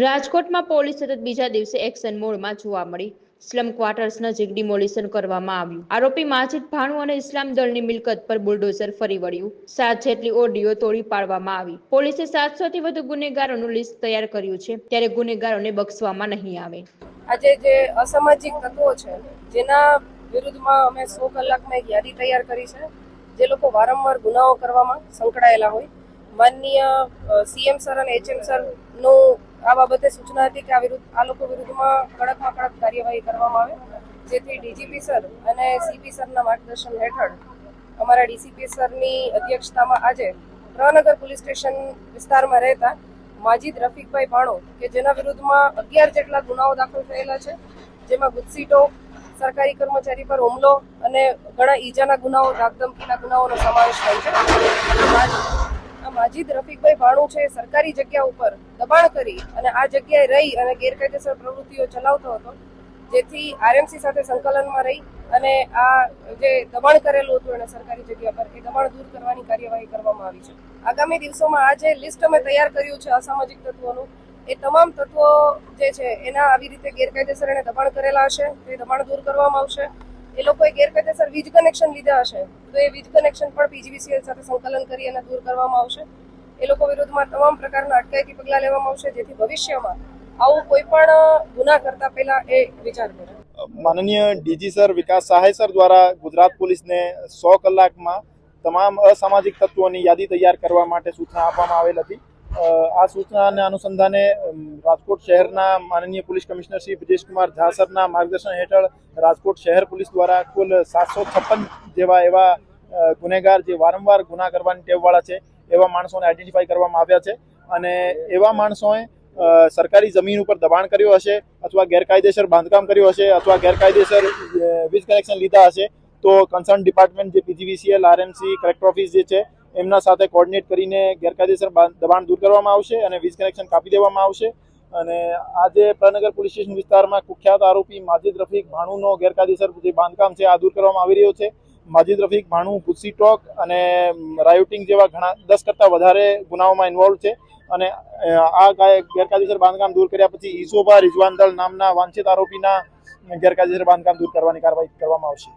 રાજકોટમાં પોલીસ સતત બીજા દિવસે એક્શન મોડમાં જોવા મળી. સ્લમ ક્વાર્ટર્સ નજીક ડિમોલિશન કરવામાં આવ્યું. આરોપી માજીદ ભાણુ અને ઇસ્લામ દળની મિલકત પર બુલડોઝર ફરી વળ્યું. સાત જેટલી ઓડીઓ તોડી પાડવામાં આવી. પોલીસે સાતસો થી વધુ ગુનેગારોનું લિસ્ટ તૈયાર કર્યું છે. ત્યારે ગુનેગારોને બક્ષવામાં નહીં આવે. આજે જે અસામાજિક તત્વો છે, જેના વિરુદ્ધમાં અમે સો કલાકમાં એક યાદી તૈયાર કરી છે, જે લોકો વારંવાર ગુનાઓ કરવામાં સંકળાયેલા હોય માનનીય સીએમ સર અને એચએમ સરનું આ બાબતે સૂચના હતી કે આ વિરુદ્ધ, આ લોકો વિરુદ્ધમાં કડકમાં કડક કાર્યવાહી કરવામાં આવે. જેથી ડીજીપી સર અને સીપી સરના માર્ગદર્શન હેઠળ અમારા ડીસીપી સરની અધ્યક્ષતામાં આજે પ્રનગર પોલીસ સ્ટેશન વિસ્તારમાં રહેતા માજીદ રફીકભાઈ ભાણો, કે જેના વિરુદ્ધમાં અગિયાર જેટલા ગુનાઓ દાખલ થયેલા છે, જેમાં ગુજસીટો, સરકારી કર્મચારી પર હુમલો અને ઘણા ઈજાના ગુનાઓ ધાકધમકીના ગુનાઓનો સમાવેશ થાય છે. માજીદ રફીકભાઈ ભાણું છે, સરકારી જગ્યા ઉપર દબાણ કરી અને આ જગ્યાએ રહી અને ગેરકાયદેસર પ્રવૃત્તિઓ ચલાવતો હતો, જેથી આરએમસી સાથે સંકલનમાં રહી અને આ જે દબાણ કરેલું હતું એને સરકારી જગ્યા પર, એ દબાણ દૂર કરવાની કાર્યવાહી કરવામાં આવી છે. આગામી દિવસોમાં આ જે લિસ્ટ અમે તૈયાર કર્યું છે અસામાજિક તત્વોનું, એ તમામ તત્વો જે છે, એના આવી રીતે ગેરકાયદેસર એને દબાણ કરેલા હશે, તે દબાણ દૂર કરવામાં આવશે. એ લોકોએ ગેરકાયદેસર વીજ કનેક્શન લીધા હશે, તો એ વીજ કનેક્શન પણ પીજીવીસીએલ સાથે સંકલન કરી અને દૂર કરવામાં આવશે. એ લોકો વિરુદ્ધમાં તમામ પ્રકારના અટકાયતી પગલાં લેવામાં આવશે, જેથી ભવિષ્યમાં આવું કોઈ પણ ગુના કરતા પહેલા એ વિચાર કરે. માનનીય ડીજી સર, વિકાસ સહાય સર દ્વારા ગુજરાત પોલીસને સો કલાકમાં તમામ અસામાજિક તત્વોની યાદી તૈયાર કરવા માટે સૂચના આપવામાં આવેલ હતી. આ સૂચનાના અનુસંધાને રાજકોટ શહેરના માનનીય પોલીસ કમિશનર શ્રી બ્રિજેશકુમાર ઝા સરના માર્ગદર્શન હેઠળ રાજકોટ શહેર પોલીસ દ્વારા કુલ સાતસો છપ્પન જેવા એવા ગુનેગાર જે વારંવાર ગુના કરવાની ટેવવાળા છે, એવા માણસોને આઈડેન્ટિફાઈ કરવામાં આવ્યા છે. અને એવા માણસોએ સરકારી જમીન ઉપર દબાણ કર્યું હશે અથવા ગેરકાયદેસર બાંધકામ કર્યું હશે અથવા ગેરકાયદેસર વીજ કનેક્શન લીધા હશે, તો કન્સર્ન ડિપાર્ટમેન્ટ જે પીજીવીસીએલ આરએમસી કલેક્ટર ઓફિસ જે છે એમના સાથે કોર્ડિનેટ કરીને ગેરકાયદેસર દબાણ દૂર કરવામાં આવશે અને વીજ કનેક્શન કાપી દેવામાં આવશે. અને આજે પ્રનગર પોલીસ સ્ટેશન વિસ્તારમાં કુખ્યાત આરોપી માજીદ રફીક ભાણુનો ગેરકાયદેસર જે બાંધકામ છે આ દૂર કરવામાં આવી રહ્યો છે. માજીદ રફીક ભાણુ, ભૂસી ટોક અને રાયોટિંગ જેવા ઘણા, દસ કરતાં વધારે ગુનાઓમાં ઇન્વોલ્વ છે. અને આ ગેરકાયદેસર બાંધકામ દૂર કર્યા પછી ઈસોભા રિજવાન દળ નામના વાંછિત આરોપીના ગેરકાયદેસર બાંધકામ દૂર કરવાની કાર્યવાહી કરવામાં આવશે.